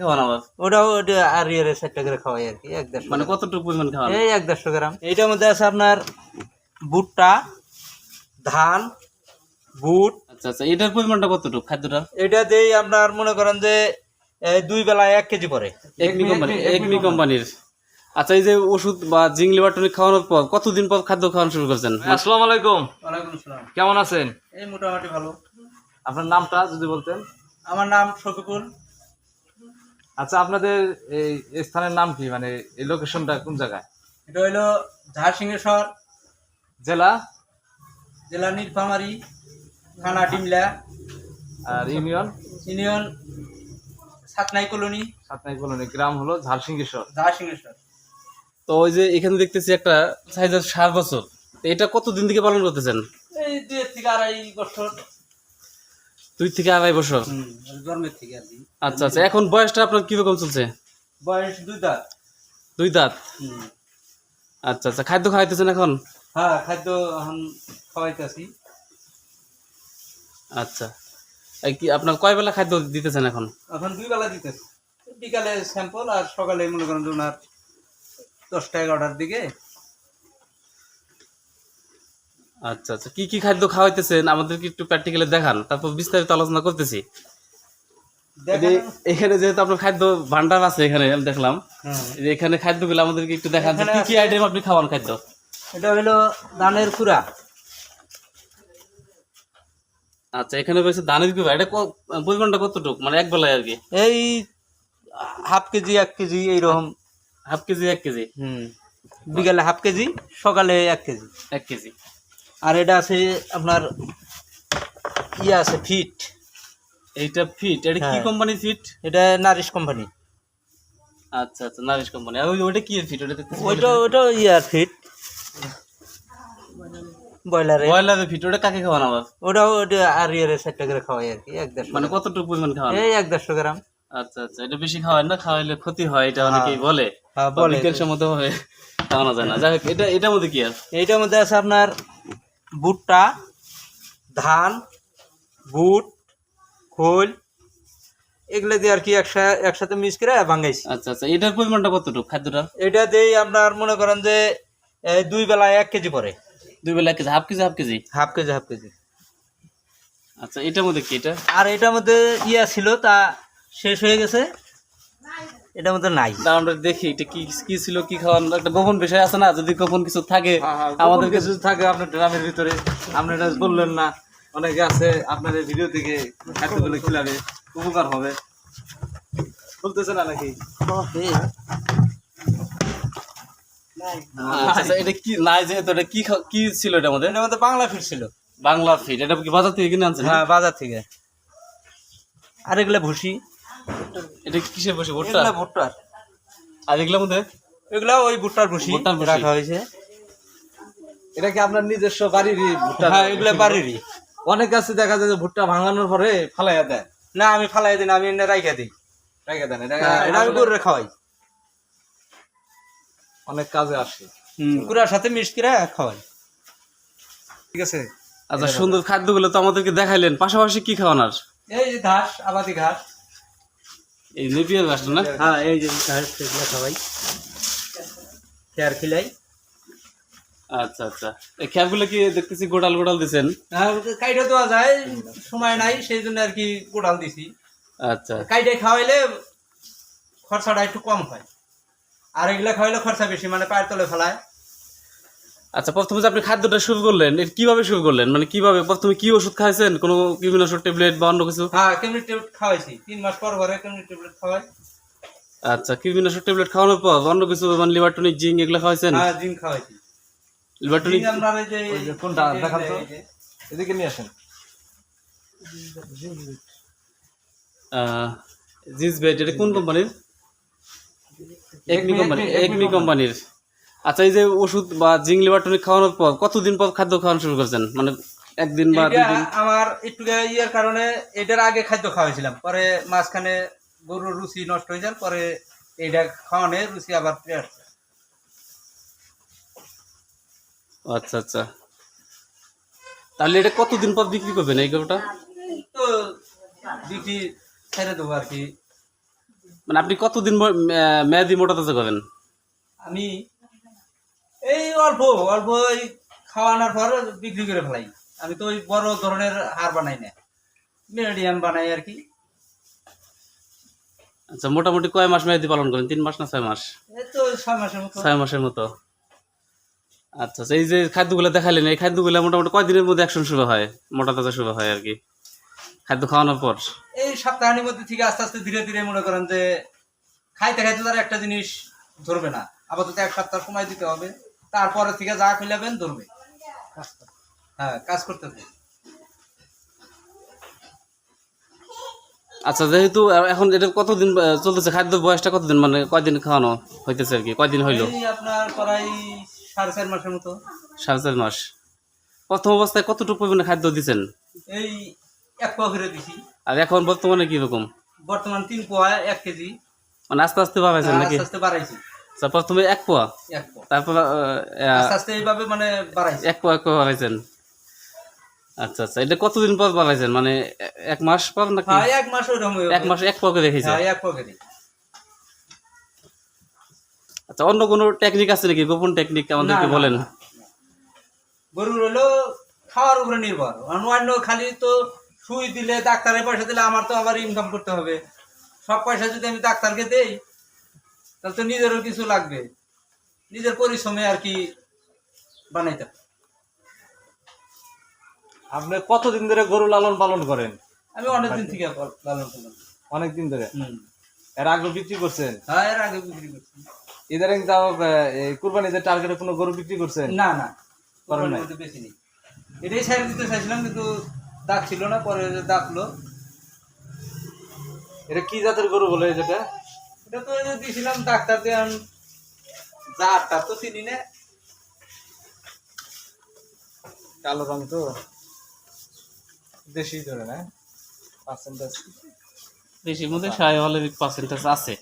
খাওয়ান ওটাও আর চারটা করে খাওয়াই আর কি এক দেড়শো মানে কতটুকু পরিমাণ খাওয়ান এই এক দেড়শো গ্রাম। এইটার মধ্যে আছে আপনার ভুট্টা ধান বুট আচ্ছা আচ্ছা এটার পরিমাণটা কতটুকু খাদ্যটা? এটা দেই আপনার মনে করেন যে দুই বেলায় এক কেজি পরে একমি কোম্পানি একমি কোম্পানির। আচ্ছা এই যে ওষুধ বা জিংলি বা টনিক খাওয়ানোর পর কতদিন পর খাদ্য খাওয়ানো শুরু করছেন? আসসালামু আলাইকুম। ওয়ালাইকুম আসসালাম। কেমন আছেন? এই মোটামুটি ভালো। আপনার নামটা যদি বলতেন। আমার নাম শফিকুল। আচ্ছা আপনাদের এই স্থানের নাম কি? মানে এই লোকেশনটা কোন জায়গায়? এটা হইল ঝাড়সিংহেশ্বর জেলা? জেলা নীলফামারী থানা ডিমলা। আর union? Union Satnai colony. Satnai colony গ্রাম হলো ঝাড়সিংহেশ্বর ঝাড়সিংহেশ্বর তো ওই যে এখানে দেখতেছি একটা সাইজের সাত বছর। তো এটা কতদিন থেকে পালন করতেছেন? এই দুই থেকে আড়াই বছর। দুই থেকে আড়াই বছর? হুম, জন্মের থেকে আর কি। আচ্ছা আচ্ছা এখন বয়সটা আপনার কীরকম চলছে? বয়স দুই দাঁত। দুই দাঁত? হুম। আচ্ছা আচ্ছা খাদ্য খাওয়াইতেছেন এখন? হ্যাঁ খাদ্য এখন খাওয়াইতেছি। আচ্ছা কি আপনার কয় বেলা খাদ্য দিতেছেন এখন? এখন দুই বেলা দিতেছি। বিকালে স্যাম্পল আর সকালে মনে করেন ওনার দশটা এগারোটার দিকে আচ্ছা আচ্ছা। কি কি খাদ্য খাওয়াইতেছেন? আমাদেরকে একটু প্র্যাকটিক্যালি দেখান। তারপর বিস্তারিত আলোচনা করতেছি। এখানে যেহেতু আপনার খাদ্য ভান্ডার আছে এখানে আমি দেখলাম। এখানে খাদ্যগুলো আমাদেরকে একটু দেখান কি কি আইটেম আপনি খাওয়ান খাদ্য? এটা হলো ধানের কুড়া। আচ্ছা এখানে রয়েছে ধানের কি এটা পরিমাণটা কতটুকু? মানে এক বেলায় আর কি? এই হাফ কেজি এক কেজি এইরকম। হাফ কেজি এক কেজি? হুম। বিকালে হাফ কেজি সকালে এক কেজি। এক কেজি। আর এটা আছে আপনার ইয়ে আছে ফিট। এইটা ফিট? এটা কি হ্যাঁ। কোম্পানির ফিট? এটা নারিশ কোম্পানি আচ্ছা আচ্ছা নারিশ কোম্পানি আর ওইটা কি ফিট? ওটা ওইটা ওইটা ইয়ার ফিট। ব্রয়লারে। ব্রয়লারের ফিট। ওটা কাকে খাওয়ান আবার ওটাও ওটা আর ইয়ে চারটা করে খাওয়াই আর কি এক দেড়শো মানে কতটুকু পরিমাণ খাওয়ান? এই এক দেড়শো গ্রাম। আচ্ছা আচ্ছা এটা বেশি খাওয়ায় না খাওয়াইলে ক্ষতি হয় এটা অনেকেই বলে। হ্যাঁ, বলে। বিজ্ঞান সম্মত ভাবে খাওয়ানো যায় না। যাই হোক এটা এটার মধ্যে কি আর এইটার মধ্যে আছে আপনার ভুট্টা ধান বুট খোল এগুলো দিয়ে আর কি একসাথে একসাথে মিক্স করে ভাঙাইছি। আচ্ছা আচ্ছা এটার পরিমাণটা কতটুকু খাদ্যটা এটা দিয়ে আপনার মনে করেন যে দুই বেলায় এক কেজি পরে দুই বেলা এক KG half KG half KG? Half KG half KG. আচ্ছা এটার মধ্যে কি এটা? আর এটার মধ্যে ইয়া ছিল তা শেষ হয়ে গেছে। এটার মধ্যে নাই। আমরা দেখি এটা কি কি ছিল কি খাওয়ান একটা গোপন বিষয় আছে না? যদি গোপন কিছু থাকে আমাদের কিছু থাকে আপনার ড্রামের ভিতরে আপনি এটা বললেন না। অনেকে আছে আপনাদের ভিডিও থেকে খাদ্যগুলো খিলাবে উপকার হবে। বলতেছে না নাকি? আচ্ছা আচ্ছা, এটা কি নাই যেহেতু এটা কি কি ছিল এটার মধ্যে এটার মধ্যে বাংলা ফিট ছিল। বাংলা ফিট এটা কি বাজার থেকে কিনে আনছেন? হ্যাঁ বাজার থেকে। আর এগুলা ভুসি। এটা কিসের বসে ভুট্টা? এগুলা ভুট্টার আর এগুলোর মধ্যে? এগুলা ওই ভুট্টার ভুসি। ভুট্টার ভুসি। রাখা হয়েছে। এটা কি আপনার নিজস্ব বাড়িরই ভুট্টা? হ্যাঁ এগুলা বাড়িরই। অনেক গাছে দেখা যায় যে ভুট্টা ভাঙানোর পরে ফালাইয়া দেয়। না আমি ফালাই দিন আমি এনে রাইখা দিই। রেখে দেন এটা হ্যাঁ, এটা আমি গরুরে খাওয়াই। অনেক কাজে আসে। কুড়ার সাথে মিক্স করে খাওয়াই। ঠিক আছে? আচ্ছা সুন্দর খাদ্যগুলো তো আমাদেরকে দেখাইলেন। পাশাপাশি কি খাওয়ান আর? এই যে ঘাস আবাদি ঘাস। এই নেপিয়ার গাছটা না? হ্যাঁ এই যে ঘাস সেগুলো খাওয়াই খেয়ার খিলাই। আচ্ছা আচ্ছা। এই খ্যাপগুলো কি দেখতেছি গোটাল গোটাল দিছেন? হ্যাঁ কাইটে দেওয়া যায় সময় নাই সেই জন্য আর কি কোড়াল দিছি। আচ্ছা। কাইটে খাওয়াইলে খরচাটা একটু কম হয়। আর এগুলা খাওয়াইলে খরচা বেশি মানে পায়ের তলে ফেলায়। আচ্ছা প্রথমে যে আপনি খাদ্যটা শুরু করলেন এটা কীভাবে শুরু করলেন? মানে কীভাবে প্রথমে কি ওষুধ খাইছেন? কোনো কীটনাশক ট্যাবলেট বা অন্য কিছু? হ্যাঁ কেমনি ট্যাবলেট খাওয়াইছি। তিন মাস পর পরে কেমনি ট্যাবলেট খাওয়াই। আচ্ছা কীটনাশক ট্যাবলেট খাওয়ানোর পর অন্য কিছু মানে লিভারটনিক জিঙ্ক এগুলো খাওয়াইছেন? হ্যাঁ জিঙ্ক খাওয়াইছি। লিভারটনিক জিঙ্ক আমরা এই যে কোনটা? দেখান তো? এদিকে নিয়ে আসেন। জিজবেট এটা কোন কোম্পানির? একমি কোম্পানি একমি কোম্পানির। আচ্ছা এই যে ওষুধ বা জিঙ্ক লিভারটনিক খাওয়ানোর পর কতদিন পর খাদ্য খাওয়ানো শুরু করছেন? মানে একদিন বা দুই এটা দিন আমার একটু ইয়ের কারণে এটার আগে খাদ্য খাওয়াইছিলাম। পরে মাঝখানে গরুর রুচি নষ্ট হয়ে যান পরে এইটা খাওয়ানে রুচি আবার ফিরে আসছে। আচ্ছা আচ্ছা। তাহলে এটা কতদিন পর বিক্রি করবেন এই গরুটা? তো বিক্রি ছেড়ে দেবো আর কি। মানে আপনি কতদিন মেয়াদি মোটা তাজা করবেন? আমি এই অল্প অল্প ওই খাওয়ানোর পর বিক্রি করে ফেলাই। আমি তো ওই বড় ধরনের হার বানাই না। মিডিয়াম বানাই আর কি। আচ্ছা মোটামুটি কয় মাস মেয়াদি পালন করেন? তিন মাস না ছয় মাস? এই তো ছয় মাসের মতো। ছয় মাসের মতো। আচ্ছা আচ্ছা এই যে খাদ্যগুলো দেখালেন এই খাদ্যগুলো মোটামুটি কয়দিনের মধ্যে অ্যাকশন শুরু হয়? মোটা তাজা শুরু হয় আর কি। খাদ্য খাওয়ানোর পর। এই সপ্তাহের মধ্যে থেকে আস্তে আস্তে ধীরে ধীরে মনে করেন যে খাইতে খাইতে তারা একটা জিনিস ধরবে না। আপাতত এক সপ্তাহ সময় দিতে হবে। তারপরে থেকে যা খেলাবেন ধরবে। হ্যাঁ কাজ করতে আচ্ছা যেহেতু এখন এটা কতদিন চলতেছে? খাদ্য বয়সটা কতদিন? মানে কয়দিন খাওয়ানো হইতেছে আর কি? কয়দিন হইল? আপনার প্রায় সাড়ে চার মাসের মতো। সাড়ে চার মাস। প্রথম অবস্থায় কতটুকু পরিমাণে খাদ্য দিচ্ছেন এই এক পোয়া করে দিছি। আর এখন বর্তমানে কি রকম বর্তমান তিন পোয়া এক কেজি। মানে আস্তে আস্তে বাড়াইছেন নাকি? আস্তে আস্তে বাড়াইছি। আচ্ছা, প্রথমে এক পোয়া। তারপর আস্তে এইভাবে মানে বাড়াইছি। এক পোয়া এক পোয়া বাড়াইছেন। আচ্ছা আচ্ছা এটা কতদিন পর বাড়াইছেন? মানে এক মাস পর নাকি? হ্যাঁ এক মাস এক মাস এক দেখেছে হ্যাঁ এক পোয়া আচ্ছা অন্য কোনো টেকনিক আছে নাকি? গোপন টেকনিক আমাদেরকে বলেন। না। গরুর হলো খাওয়ার উপরে নির্ভর। অন্য খালি তো সুই দিলে ডাক্তারের পয়সা দিলে আমার তো আবার ইনকাম করতে হবে। সব পয়সা যদি আমি ডাক্তারকে দেই তাহলে তো নিজেরও কিছু লাগবে। নিজের পরিশ্রমে আর কি বানাইতে। আপনি কতদিন ধরে গরু লালন পালন করেন? আমি অনেকদিন থেকে লালন পালন অনেক দিন ধরে? এর আগে বিক্রি করছেন? হ্যাঁ এর আগে বিক্রি করছেন ইদারিং তাও কুরবানিতে টার্গেটে কোনো গরু বিক্রি করছেন? না না। করেন না বেশি নেই। এটাই সাইড দিতে চাইছিলাম কিন্তু দাগ ছিল না পরে দাগলো এটা কি জাতের গরু বলে যেটা এটা তো ডাক্তার তো চিনি না। কালো রং তো দেশি ধরে না পার্সেন্টেজ দেশের মধ্যে সাড়ে পার্সেন্টেজ আছে।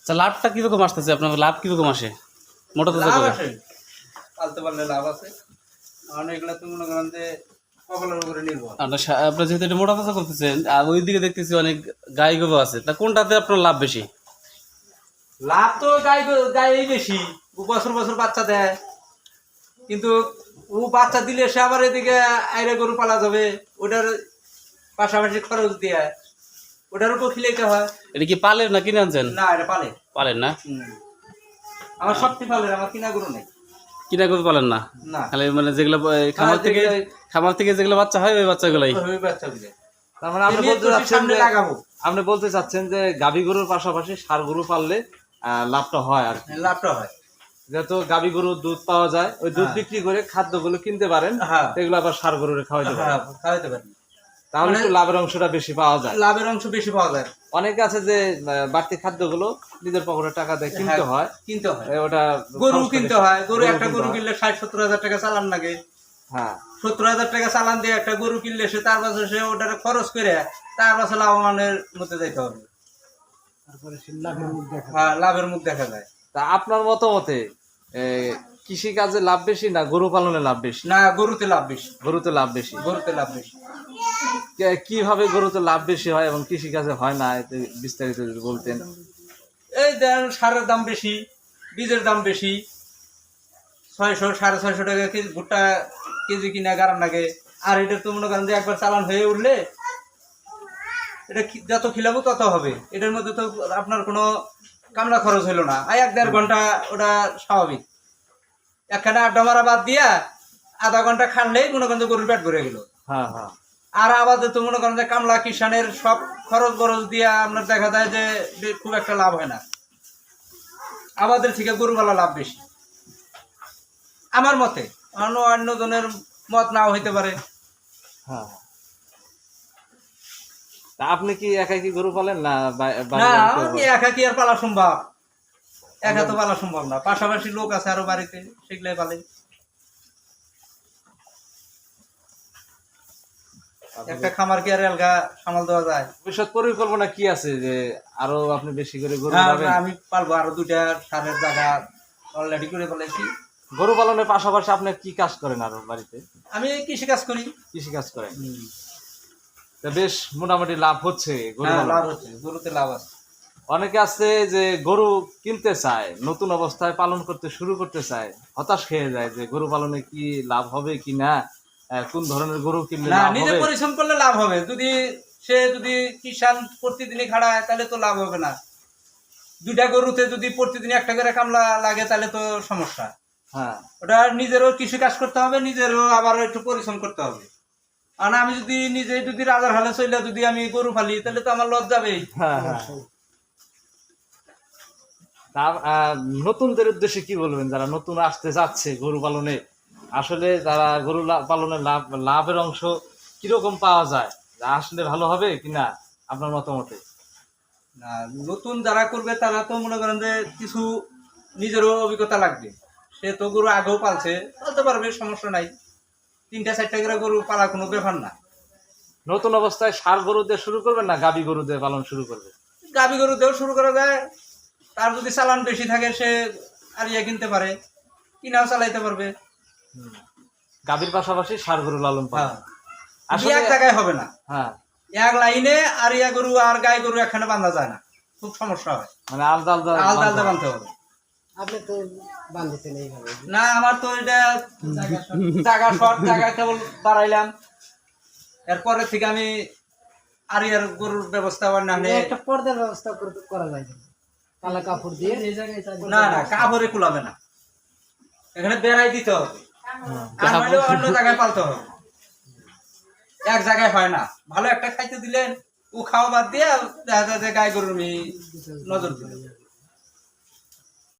আচ্ছা লাভটা কীরকম আসতেছে? আপনার লাভ কীরকম আসে? মোটা তাজা লাভ পালতে পারলে লাভ আছে। কারণ এগুলো তো মনে করেন যে আপনার যেহেতু এটা মোটা তাজা করতেছেন আর ওইদিকে দেখতেছি অনেক গাই গরু আছে। তা কোনটাতে আপনার লাভ বেশি? লাভ তো গাই গো- গায়েই বেশি। বছর বছর বাচ্চা দেয়। কিন্তু ও বাচ্চা দিলে সে আবার এদিকে আইরে গরু পালা যাবে। ওটার পাশাপাশি খরচ দিয়ে। ওটার উপর খিলাইতে হয়। এটা কি পালের না কিনে আনছেন? না এটা পালে পালেন না? আমার সবটি পালের আমার কিনা গরু নেই। কিনা গরু পালেন না। না। খালি মানে যেগুলো খামার থেকে খামার থেকে যেগুলো বাচ্চা হয় ওই বাচ্চাগুলাই। মানে আপনি বলতে চাচ্ছেন যে লাগাবো। আপনি বলতে চাচ্ছেন যে গাভী গরুর পাশাপাশি ষাড় গরু পাললে আহ, লাভটা হয় আর কি। লাভটা হয়। যেহেতু গাভী গরুর দুধ পাওয়া যায় ওই দুধ হ্যাঁ। বিক্রি করে খাদ্যগুলো কিনতে পারেন হ্যাঁ। এগুলো আবার সার গরুরে খাওয়াইতে পারেন। হ্যাঁ খাওয়াতে পারি তাহলে মানে- একটু লাভের অংশটা বেশি পাওয়া যায়। লাভের অংশ বেশি পাওয়া যায়। অনেকে আছে যে বাড়তি খাদ্যগুলো নিজের পকেটে টাকা দিয়ে কিনতে হ্যাঁ, হয় কিনতে হয়। ওটা গরু কিনতে হয়। গরু একটা গরু কিনলে ষাট সত্তর হাজার টাকা চালান লাগে। হ্যাঁ। সত্তর হাজার টাকা চালান দিয়ে একটা গরু কিনলে সে তার পাশে সে ওটার খরচ করে তার বছর লাভবানের মধ্যে যাইতে হবে। হ্যাঁ লাভের মুখ দেখা যায়। তা আপনার মতামতে কৃষি কাজে লাভ বেশি না গরু পালনে লাভ বেশি? না গরুতে লাভ বেশি। গরুতে লাভ বেশি। গরুতে লাভ বেশি। কীভাবে গরুতে লাভ বেশি হয় এবং কৃষি কাজে হয় না এতে বিস্তারিত যদি বলতেন। এই দেন সারের দাম বেশি বীজের দাম বেশি। ছয়শো সাড়ে ছয়শো টাকা কেজি ভুট্টা কেজি কিনা গারাম লাগে। আর এটা তো মনে করেন যে একবার চালান হয়ে উঠলে এটা যত খিলাবো তত হবে। এটার মধ্যে তো আপনার কোনো কামলা খরচ হলো না। আর এক দেড় ঘণ্টা ওটা স্বাভাবিক। একখানে আড্ডা মারা বাদ দিয়া আধা ঘণ্টা খানলেই মনে করেন গরুর পেট ভরে গেল। হ্যাঁ হ্যাঁ। আর আমাদের তো মনে করেন যে কামলা কিষানের সব খরচ বরচ দিয়ে আপনার দেখা যায় যে খুব একটা লাভ হয় না। আমাদের থেকে গরুওয়ালা লাভ বেশি। আমার মতে অন্য অন্য জনের মত নাও হইতে পারে। হ্যাঁ তা আপনি কি একাই কি গরু পালেন না আমি একা কি আর পালা সম্ভব। একা তো পালা সম্ভব না। পাশাপাশি লোক আছে আরও বাড়িতে সেগুলাই পালে। একটা খামার কি আর এলগা সামাল দেওয়া যায়? ভবিষ্যৎ পরিকল্পনা কি আছে যে আরও আপনি বেশি করে গরু পাবেন? আমি পালবো আরও দুইটা সারের জায়গা অলরেডি করে ফেলেছি। গরু পালনের পাশাপাশি আপনি কি কাজ করেন আরও বাড়িতে? আমি কৃষি কাজ করি। কৃষি কাজ করেন বেশ মোটামুটি লাভ হচ্ছে গরু হ্যাঁ লাভ হচ্ছে গরুতে লাভ আছে। অনেকে আছে যে গরু কিনতে চায় নতুন অবস্থায় পালন করতে শুরু করতে চায় হতাশ খেয়ে যায় যে গরু পালনে কি লাভ হবে কি না কোন ধরনের গরু কিনলে না নিজে পরিশ্রম করলে লাভ হবে। যদি সে যদি কিষান প্রতিদিনই খাড়ায় তাহলে তো লাভ হবে না। দুইটা গরুতে যদি প্রতিদিন একটা করে কামলা লাগে তাহলে তো সমস্যা। হ্যাঁ। ওটা নিজেরও কৃষি কাজ করতে হবে নিজেরও আবার একটু পরিশ্রম করতে হবে। আর আমি যদি নিজে যদি রাজার হালে চলে যদি আমি গরু ফালি তাহলে তো আমার লস যাবেই হ্যাঁ হ্যাঁ। নতুনদের উদ্দেশ্যে কি বলবেন? যারা নতুন আসতে যাচ্ছে গরু পালনে আসলে যারা গরু লা- পালনে লাভ লাভের অংশ কীরকম পাওয়া যায়? যা আসলে ভালো হবে কিনা আপনার মতামতে। নতুন যারা করবে তারা তো মনে করেন যে কিছু নিজেরও অভিজ্ঞতা লাগবে। সে তো গরু আগেও পালছে পালতে পারবে সমস্যা নাই। তিনটা চারটা করে গরু পালা কোনো ব্যাপার না। নতুন অবস্থায় সার গরু দিয়ে শুরু করবেন না গাবি গরু দিয়ে পালন শুরু করবে গাভী গরু দিয়েও শুরু করা যায়। তার যদি চালান বেশি থাকে সে আর ইয়ে কিনতে পারে কিনাও চালাইতে পারবে। গাবির পাশাপাশি সার গরু লালন হ্যাঁ। পালন আসলে আসলে এক জায়গায় হবে না হ্যাঁ। এক লাইনে আর ইয়া গরু আর গাই গরু এখানে বাঁধা যায় না। খুব সমস্যা হয়। মানে আলাদা আলাদা আলাদা আলাদা বাঁধতে হবে। বাঁধতে হবে আপনি তো বান্ধিতেন এইভাবে না আমার তো এটা জায়গা শর্ট জায়গা কেবল বাড়াইলাম। এরপরে থেকে আমি আর ইয়ার গরুর ব্যবস্থা বানানে একটা পর্দার ব্যবস্থা করা যায় কালা কাপড় দিয়ে না না কাপড়ে কুলাবে না। এখানে বেড়াই দিতে হবে। হ্যাঁ। আর অন্য জায়গায় পালতে হবে। এক জায়গায় হয় না। ভালো একটা খাইতে দিলেন ও খাওয়া বাদ দিয়ে দেখা যায় যে গাই গরুর নজর দিলেন